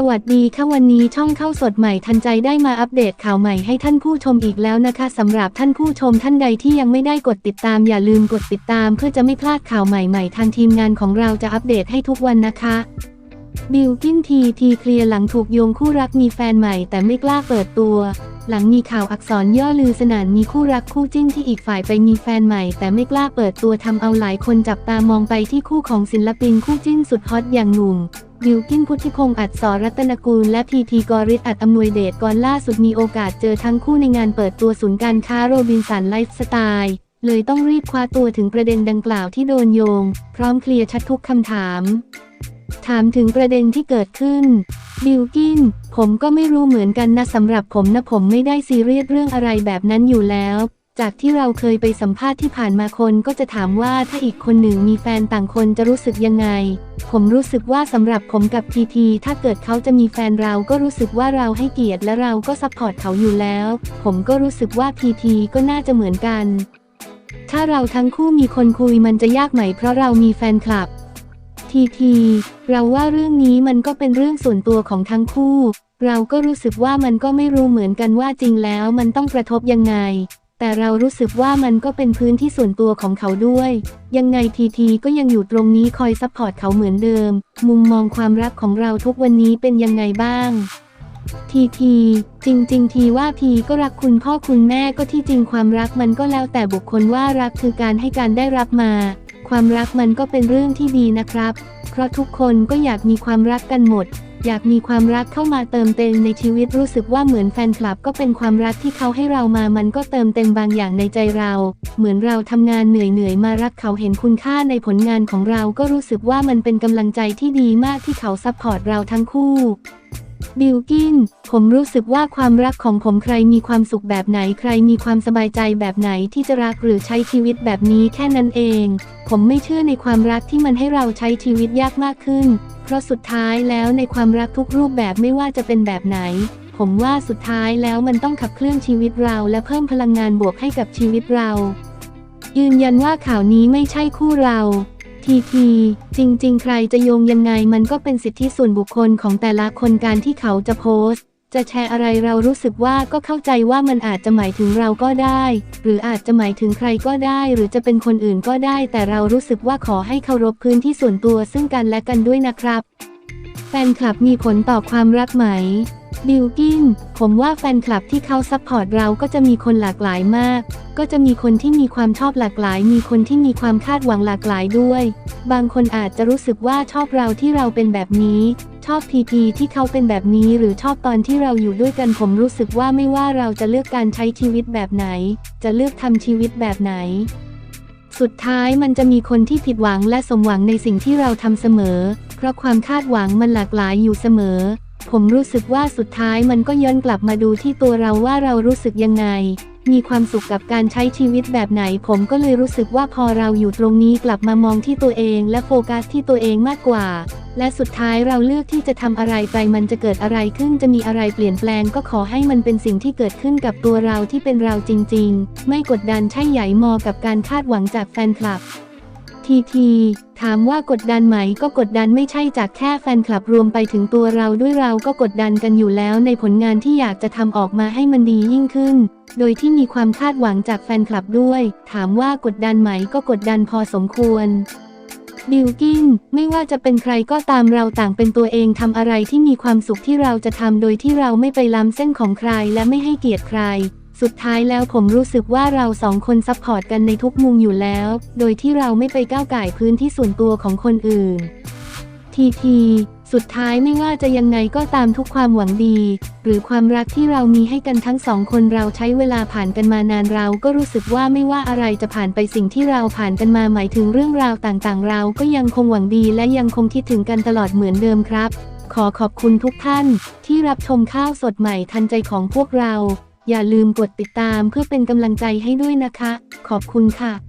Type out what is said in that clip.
สวัสดีค่ะวันนี้ช่องเข้าสดใหม่ทันใจได้มาอัปเดตข่าวใหม่ให้ท่านผู้ชมอีกแล้วนะคะสำหรับท่านผู้ชมท่านใดที่ยังไม่ได้กดติดตามอย่าลืมกดติดตามเพื่อจะไม่พลาดข่าวใหม่ๆ ทางทีมงานของเราจะอัปเดตให้ทุกวันนะคะบิลกินทีทีเคลียร์หลังถูกโยงคู่รักมีแฟนใหม่แต่ไม่กล้าเปิดตัว หลังมีข่าวอักษรย่อลือสนานมีคู่รักคู่จิ้นที่อีกฝ่ายไปมีแฟนใหม่ แต่ไม่กล้าเปิดตัวทำเอาหลายคนจับตามองไปที่คู่ของศิลปินคู่จิ้นสุดฮอตอย่างหนุ่มบิวกินพุทธิพงษ์อัดสอรัตนกูล และพีทีกริศอัดอำนวยเดชก่อนล่าสุดมีโอกาสเจอทั้งคู่ในงานเปิดตัวศูนย์การค้าโรบินสันไลฟ์สไตล์เลยต้องรีบคว้าตัวถึงประเด็นดังกล่าวที่โดนโยง พร้อมเคลียร์ชัดทุกคำถาม ถามถึงประเด็นที่เกิดขึ้น บิลกิน ผมก็ไม่รู้เหมือนกันนะสำหรับผมนะผมไม่ได้ซีเรียสเรื่องอะไรแบบนั้นอยู่แล้ว จากที่เราเคยไปสัมภาษณ์ที่ผ่านมาคนก็จะถามว่าถ้าอีกคนหนึ่งมีแฟนต่างคนจะรู้สึกยังไง ผมรู้สึกว่าสำหรับผมกับทีทีถ้าเกิดเขาจะมีแฟนเราก็รู้สึกว่าเราให้เกียรติและเราก็ซัพพอร์ตเขาอยู่แล้ว ผมก็รู้สึกว่าทีทีก็น่าจะเหมือนกันถ้าเราทั้งคู่มีคนคุยมันจะยากไหมเพราะเรามีแฟนคลับ ทีทีเราว่าเรื่องนี้มันก็เป็นเรื่องส่วนตัวของทั้งคู่ เราก็รู้สึกว่ามันก็ไม่รู้เหมือนกันว่าจริงแล้วมันต้องกระทบยังไง แต่เรารู้สึกว่ามันก็เป็นพื้นที่ส่วนตัวของเขาด้วย ยังไงทีทีก็ยังอยู่ตรงนี้คอยซัพพอร์ตเขาเหมือนเดิม มุมมองความรักของเราทุกวันนี้เป็นยังไงบ้างทีทีจริงๆทีว่าทีก็รักคุณพ่อคุณแม่ก็ที่จริงความรักมันก็แล้วแต่บุคคลว่ารักคือการให้การได้รับมา ความรักมันก็เป็นเรื่องที่ดีนะครับ เพราะทุกคนก็อยากมีความรักกันหมด อยากมีความรักเข้ามาเติมเต็มในชีวิตรู้สึกว่าเหมือนแฟนคลับก็เป็นความรักที่เขาให้เรามามันก็เติมเต็มบางอย่างในใจเรา เหมือนเราทำงานเหนื่อยๆมารักเขาเห็นคุณค่าในผลงานของเราก็รู้สึกว่ามันเป็นกำลังใจที่ดีมากที่เขาซัพพอร์ตเราทั้งคู่ บิลกิน ผมรู้สึกว่าความรักของผมใครมีความสุขแบบไหนใครมีความสบายใจแบบไหนที่จะรักหรือใช้ชีวิตแบบนี้แค่นั้นเอง ผมไม่เชื่อในความรักที่มันให้เราใช้ชีวิตยากมากขึ้น เพราะสุดท้ายแล้วในความรักทุกรูปแบบไม่ว่าจะเป็นแบบไหน ผมว่าสุดท้ายแล้วมันต้องขับเคลื่อนชีวิตเราและเพิ่มพลังงานบวกให้กับชีวิตเรา ยืนยันว่าข่าวนี้ไม่ใช่คู่เรา ทีจริง ๆ ใครจะโยงยังไงมันก็เป็นสิทธิส่วนบุคคลของแต่ละคนการที่เขาจะโพสต์ จะแชร์อะไรเรารู้สึกว่าก็เข้าใจว่ามันอาจจะหมายถึงเราก็ได้ หรืออาจจะหมายถึงใครก็ได้ หรือจะเป็นคนอื่นก็ได้ แต่เรารู้สึกว่าขอให้เคารพพื้นที่ส่วนตัวซึ่งกันและกันด้วยนะครับ แฟนคลับมีผลต่อความรักไหม บิลกิน ผมว่าแฟนคลับที่เขาซัพพอร์ตเราก็จะมีคนหลากหลายมาก ก็จะมีคนที่มีความชอบหลากหลาย มีคนที่มีความคาดหวังหลากหลายด้วย บางคนอาจจะรู้สึกว่าชอบเราที่เราเป็นแบบนี้ ชอบทีทีที่เขาเป็นแบบนี้ หรือชอบตอนที่เราอยู่ด้วยกัน ผมรู้สึกว่าไม่ว่าเราจะเลือกการใช้ชีวิตแบบไหน จะเลือกทำชีวิตแบบไหนสุดท้ายมันจะมีคนที่ผิดหวังและสมหวังในสิ่งที่เราทำเสมอ เพราะความคาดหวังมันหลากหลายอยู่เสมอ ผมรู้สึกว่าสุดท้ายมันก็ย้อนกลับมาดูที่ตัวเราว่าเรารู้สึกยังไง มีความสุขกับการใช้ชีวิตแบบไหน ผมก็เลยรู้สึกว่าพอเราอยู่ตรงนี้กลับมามองที่ตัวเองและโฟกัสที่ตัวเองมากกว่า และสุดท้ายเราเลือกที่จะทำอะไรไปมันจะเกิดอะไรขึ้นจะมีอะไรเปลี่ยนแปลงก็ขอให้มันเป็นสิ่งที่เกิดขึ้นกับตัวเราที่เป็นเราจริง ๆ ไม่กดดันใช่ใหญ่มอกับการคาดหวังจากแฟนคลับ ทีที ถามว่ากดดันไหมก็กดดันไม่ใช่จากแค่แฟนคลับรวมไปถึงตัวเราด้วยเราก็กดดันกันอยู่แล้วในผลงานที่อยากจะทำออกมาให้มันดียิ่งขึ้น โดยที่มีความคาดหวังจากแฟนคลับด้วย ถามว่ากดดันไหมก็กดดันพอสมควรบิลกินไม่ว่าจะเป็นใครก็ตามเราต่างเป็นตัวเองทำอะไรที่มีความสุขที่เราจะทำโดยที่เราไม่ไปล้ำเส้นของใครและไม่ให้เกียรติใคร สุดท้ายแล้วผมรู้สึกว่าเราสองคนซัพพอร์ตกันในทุกมุมอยู่แล้ว โดยที่เราไม่ไปก้าวไก่พื้นที่ส่วนตัวของคนอื่น ทีทีสุดท้ายไม่ว่าจะยังไงก็ตามทุกความหวังดี หรือความรักที่เรามีให้กันทั้งสองคนเราใช้เวลาผ่านกันมานานเราก็รู้สึกว่าไม่ว่าอะไรจะผ่านไปสิ่งที่เราผ่านกันมาหมายถึงเรื่องราวต่างๆ เราก็ยังคงหวังดีและยังคงคิดถึงกันตลอดเหมือนเดิมครับ ขอขอบคุณทุกท่านที่รับชมข้าวสดใหม่ทันใจของพวกเรา อย่าลืมกดติดตามเพื่อเป็นกำลังใจให้ด้วยนะคะ ขอบคุณค่ะ